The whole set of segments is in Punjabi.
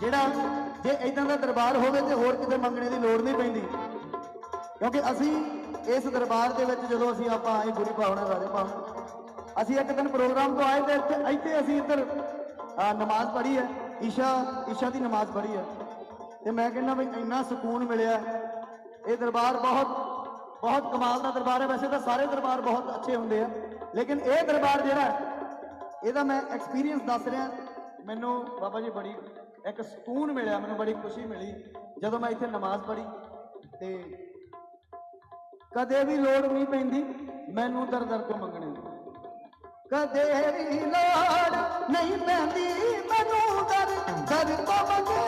ਜਿਹੜਾ ਜੇ ਇਦਾਂ ਦਾ ਦਰਬਾਰ ਹੋਵੇ ਤੇ ਹੋਰ ਕਿਤੇ ਮੰਗਣੇ ਦੀ ਲੋੜ ਨਹੀਂ ਪੈਂਦੀ। ਕਿਉਂਕਿ ਅਸੀਂ ਇਸ ਦਰਬਾਰ ਦੇ ਵਿੱਚ ਜਦੋਂ ਅਸੀਂ ਆਪਾਂ ਆਏ ਗੁਰੂ ਭਾਵਨਾ ਰਾਜੇ ਭਾਵਨਾ, ਅਸੀਂ ਇੱਕ ਦਿਨ ਪ੍ਰੋਗਰਾਮ ਤੋਂ ਆਏ ਤੇ ਇੱਥੇ ਇੱਥੇ ਅਸੀਂ ਇੱਧਰ ਨਮਾਜ਼ ਪੜ੍ਹੀ ਹੈ। ਈਸ਼ਾ ਈਸ਼ਾ ਦੀ ਨਮਾਜ਼ ਪੜ੍ਹੀ ਹੈ। ਤੇ ਮੈਂ ਕਹਿੰਦਾ ਵੀ ਇੰਨਾ ਸਕੂਨ ਮਿਲਿਆ। ਇਹ ਦਰਬਾਰ ਬਹੁਤ ਬਹੁਤ ਕਮਾਲ ਦਾ ਦਰਬਾਰ ਹੈ। ਵੈਸੇ ਤਾਂ ਸਾਰੇ ਦਰਬਾਰ ਬਹੁਤ ਅੱਛੇ ਹੁੰਦੇ ਆ। ਲੇਕਿਨ ਇਹ ਦਰਬਾਰ ਜਿਹੜਾ ਇਹਦਾ ਮੈਂ ਐਕਸਪੀਰੀਅੰਸ ਦੱਸ ਰਿਹਾ। ਮੈਨੂੰ ਬਾਬਾ ਜੀ ਬੜੀ ਇੱਕ ਸਕੂਨ ਮਿਲਿਆ, ਮੈਨੂੰ ਬੜੀ ਖੁਸ਼ੀ ਮਿਲੀ। ਜਦੋਂ ਮੈਂ ਇੱਥੇ ਨਮਾਜ਼ ਪੜ੍ਹੀ ਤੇ ਕਦੇ ਵੀ ਲੋੜ ਨਹੀਂ ਪੈਂਦੀ ਮੈਨੂੰ ਦਰ ਦਰ ਤੋਂ ਮੰਗਣੇ ਕਦੇ ਵੀ ਲੋੜ ਨਹੀਂ ਪੈਂਦੀ ਮੈਨੂੰ ਦਰ ਦਰ ਤੋਂ ਮੰਗਣੇ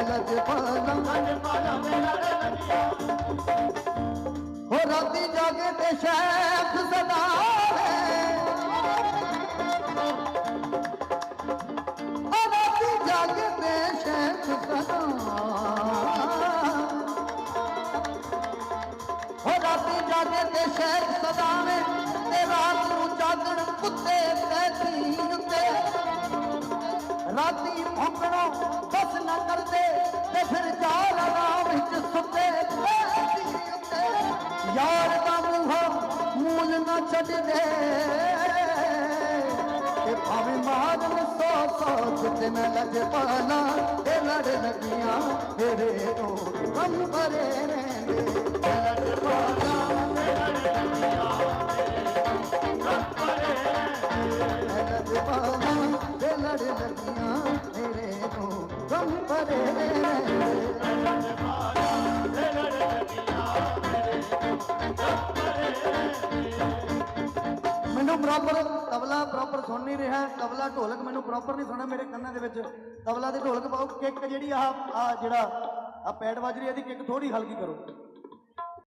ਲੱਗਿਆ ਨਲਜ ਪਾਲਾ ਨਲਜ ਲੜ ਲੱਗਿਆ ਹੋ ਰਾਤੀ ਜਾਗੇ ਤੇ ਸ਼ੈਖ ਸਦਾ ਹੈ ਹੋ ਰਾਤੀ ਜਾਗੇ ਤੇ ਸ਼ੈਖ ਸਦਾ ਹੋ ਰਾਤੀ ਜਾਗੇ ਤੇ ਸ਼ਹਿਰ ਸਦਾਵੇ ਤੇ ਰਾਤ ਨੂੰ ਜਾਗਣ ਕੁੱਤੇ ਬੈਠੀ ਉੱਤੇ ਰਾਤੀ ਭੌਂਕਣੋਂ ਛੱਡ ਦੇ। ਤੇ ਭਾਵੇਂ ਮਾਰਨ ਸੋ ਸੋ ਜਿੱਤੇ ਮੈਂ ਲੱਜ ਪਾਣਾ, ਤੇ ਲੜ ਲੱਗੀਆਂ ਤੇਰੇ ਤੋਂ ਕੰਮ ਕਰੇ ਰਹਿੰਦੇ। ਲੜ ਪਾਣਾ, ਤੇ ਲੜ ਲੱਗੀਆਂ ਲੜ ਲੱਗੀਆਂ ਤੇਰੇ ਤੋਂ ਕੰਮ ਕਰੇ ਰਹਿੰਦੇ। ਮੈਨੂੰ ਪ੍ਰੋਪਰ ਤਬਲਾ ਪ੍ਰੋਪਰ ਸੁਣ ਨਹੀਂ ਰਿਹਾ, ਤਬਲਾ ਢੋਲਕ ਮੈਨੂੰ ਪ੍ਰੋਪਰ ਨਹੀਂ ਸੁਣਾ ਮੇਰੇ ਕੰਨਾਂ ਦੇ ਵਿੱਚ। ਤਬਲਾ ਤੇ ਢੋਲਕ ਪਾਓ, ਕਿੱਕ ਜਿਹੜੀ ਆ ਆ ਜਿਹੜਾ ਆ ਪੈਡ ਵੱਜ ਰਹੀ ਇਹਦੀ ਕਿੱਕ ਥੋੜੀ ਹਲਕੀ ਕਰੋ।